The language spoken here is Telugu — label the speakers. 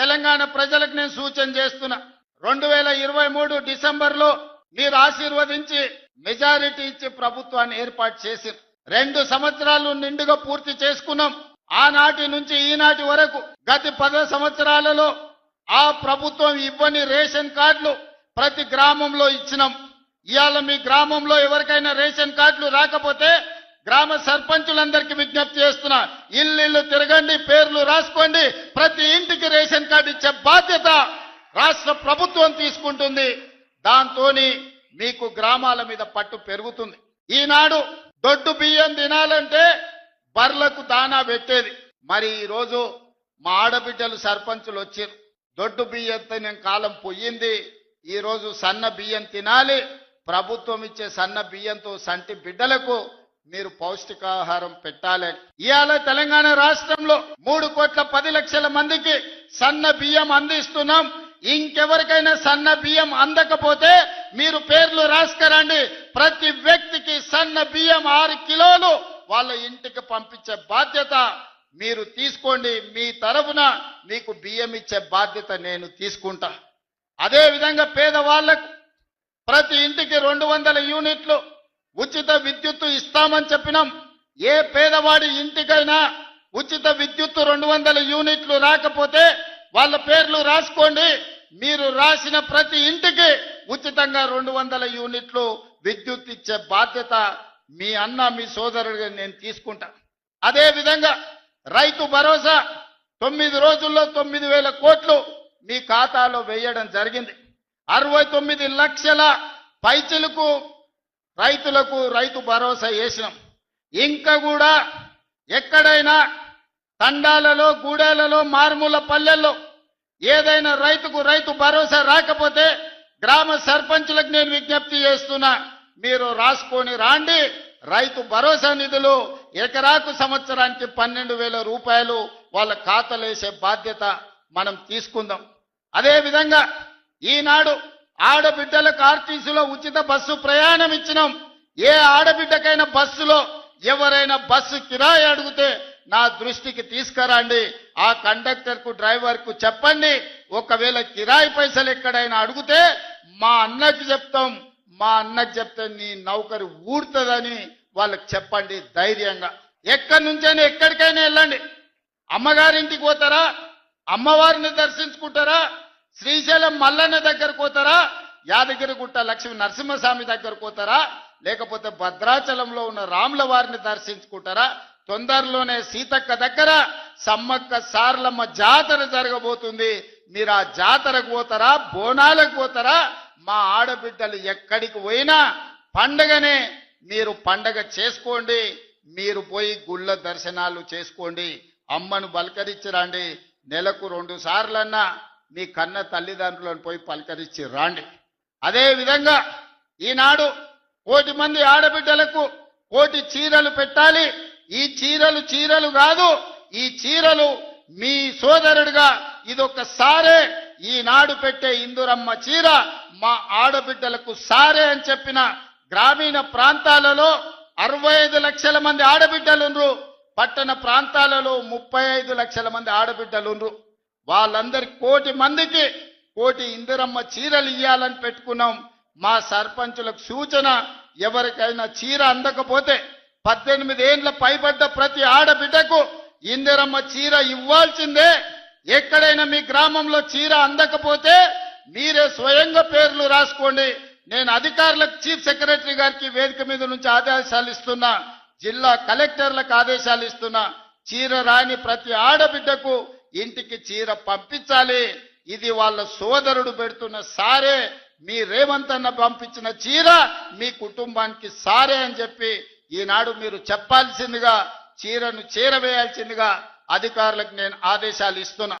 Speaker 1: తెలంగాణ ప్రజలకు నేను సూచన చేస్తున్నా. రెండు వేల ఇరవై మూడు డిసెంబర్లో మీరు ఆశీర్వదించి మెజారిటీ ఇచ్చి ప్రభుత్వాన్ని ఏర్పాటు చేసి రెండు సంవత్సరాలు నిండుగా పూర్తి చేసుకున్నాం. ఆనాటి నుంచి ఈనాటి వరకు గత పద సంవత్సరాలలో ఆ ప్రభుత్వం ఇవ్వని రేషన్ కార్డులు ప్రతి గ్రామంలో ఇచ్చినాం. ఇవాళ మీ గ్రామంలో ఎవరికైనా రేషన్ కార్డులు రాకపోతే గ్రామ సర్పంచులందరికీ విజ్ఞప్తి చేస్తున్నా ఇల్లు తిరగండి పేర్లు రాసుకోండి ప్రతి ఇంటికి రేషన్ కార్డు ఇచ్చే బాధ్యత రాష్ట్ర ప్రభుత్వం తీసుకుంటుంది. దాంతోని మీకు గ్రామాల మీద పట్టు పెరుగుతుంది. ఈనాడు దొడ్డు బియ్యం తినాలంటే బర్లకు దానా పెట్టేది. మరి ఈరోజు మా ఆడబిడ్డలు సర్పంచులు వచ్చారు. దొడ్డు బియ్యం నేను కాలం పోయింది. ఈరోజు సన్న బియ్యం తినాలి. ప్రభుత్వం ఇచ్చే సన్న బియ్యంతో సంటి బిడ్డలకు మీరు పౌష్టికాహారం పెట్టాలి. ఇవాళ తెలంగాణ రాష్ట్రంలో మూడు కోట్ల పది లక్షల మందికి సన్న బియ్యం అందిస్తున్నాం. ఇంకెవరికైనా సన్న బియ్యం అందకపోతే మీరు పేర్లు రాసుకరండి. ప్రతి వ్యక్తికి సన్న బియ్యం ఆరు కిలోలు వాళ్ళ ఇంటికి పంపించే బాధ్యత మీరు తీసుకోండి. మీ తరఫున మీకు బియ్యం ఇచ్చే బాధ్యత నేను తీసుకుంటా. అదే విధంగా పేదవాళ్ళకు ప్రతి ఇంటికి రెండు వందల యూనిట్లు ఉచిత విద్యుత్తు ఇస్తామని చెప్పినాం. ఏ పేదవాడి ఇంటికైనా ఉచిత విద్యుత్తు రెండు వందల యూనిట్లు రాకపోతే వాళ్ళ పేర్లు రాసుకోండి. మీరు రాసిన ప్రతి ఇంటికి ఉచితంగా రెండు వందల యూనిట్లు విద్యుత్ ఇచ్చే బాధ్యత మీ అన్న మీ సోదరుడిగా నేను తీసుకుంటా. అదే విధంగా రైతు భరోసా తొమ్మిది రోజుల్లో తొమ్మిది వేల కోట్లు మీ ఖాతాలో వేయడం జరిగింది. అరవై తొమ్మిది లక్షల పైచలకు రైతులకు రైతు భరోసా వేసినాం ఇంకా కూడా ఎక్కడైనా తండాలలో గూడెలలో మారుమూల పల్లెల్లో ఏదైనా రైతుకు రైతు భరోసా రాకపోతే గ్రామ సర్పంచులకు నేను విజ్ఞప్తి చేస్తున్నా మీరు రాసుకొని రాండి. రైతు భరోసా నిధులు ఎకరాకు సంవత్సరానికి పన్నెండు వేల రూపాయలు వాళ్ళ ఖాతాలేసే బాధ్యత మనం తీసుకుందాం. అదేవిధంగా ఈనాడు ఆడబిడ్డలకు ఆర్టీసీలో ఉచిత బస్సు ప్రయాణం ఇచ్చినాం. ఏ ఆడబిడ్డకైనా బస్సులో ఎవరైనా బస్సు కిరాయి అడిగితే నా దృష్టికి తీసుకురండి. ఆ కండక్టర్కు డ్రైవర్కు చెప్పండి. ఒకవేళ కిరాయి పైసలు ఎక్కడైనా అడిగితే మా అన్నకి చెప్తాం. మా అన్నకి చెప్తే నీ నౌకరు ఊడుతుందని వాళ్ళకి చెప్పండి ధైర్యంగా. ఎక్కడి నుంచైనా ఎక్కడికైనా వెళ్ళండి. అమ్మగారింటికి పోతారా? అమ్మవారిని దర్శించుకుంటారా? శ్రీశైలం మల్లన్న దగ్గరకు పోతారా? యాదగిరిగుట్ట లక్ష్మీ నరసింహస్వామి దగ్గరకు పోతారా? లేకపోతే భద్రాచలంలో ఉన్న రాముల వారిని దర్శించుకుంటారా? తొందరలోనే సీతక్క దగ్గర సమ్మక్క సార్లమ్మ జాతర జరగబోతుంది. మీరు ఆ జాతరకు పోతారా? బోనాలకు పోతారా? మా ఆడబిడ్డలు ఎక్కడికి పోయినా పండగనే మీరు పండగ చేసుకోండి. మీరు పోయి గుళ్ళ దర్శనాలు చేసుకోండి. అమ్మను బలకరించి రండి నెలకు రెండు సార్లన్నా మీ కన్న తల్లిదండ్రులను పోయి పలకరించి రాండి. అదేవిధంగా ఈనాడు కోటి మంది ఆడబిడ్డలకు కోటి చీరలు పెట్టాలి. ఈ చీరలు చీరలు కాదు ఈ చీరలు మీ సోదరుడిగా ఇదొకసారే ఈనాడు పెట్టే ఇందురమ్మ చీర మా ఆడబిడ్డలకు సారే అని చెప్పిన గ్రామీణ ప్రాంతాలలో అరవై ఐదు లక్షల మంది ఆడబిడ్డలుండ్రు. పట్టణ ప్రాంతాలలో ముప్పై ఐదు లక్షల మంది ఆడబిడ్డలుండ్రు. వాళ్ళందరి కోటి మందికి కోటి ఇందిరమ్మ చీరలు ఇయ్యాలని పెట్టుకున్నాం. మా సర్పంచులకు సూచన ఎవరికైనా చీర అందకపోతే పద్దెనిమిది ఏండ్ల పైబడ్డ ప్రతి ఆడబిడ్డకు ఇందిరమ్మ చీర ఇవ్వాల్సిందే. ఎక్కడైనా మీ గ్రామంలో చీర అందకపోతే మీరే స్వయంగా పేర్లు రాసుకోండి. నేను అధికారులకు చీఫ్ సెక్రటరీ గారికి వేదిక మీద నుంచి ఆదేశాలు ఇస్తున్నా. జిల్లా కలెక్టర్లకు ఆదేశాలు ఇస్తున్నా. చీర రాని ప్రతి ఆడబిడ్డకు ఇంటికి చీర పంపించాలి. ఇది వాళ్ళ సోదరుడు పెడుతున్న సారే. మీ రేవంత్ అన్న పంపించిన చీర మీ కుటుంబానికి సారే అని చెప్పి ఈనాడు మీరు చెప్పాల్సిందిగా చీరను చేరవేయాల్సిందిగా అధికారులకు నేను ఆదేశాలు ఇస్తున్నా.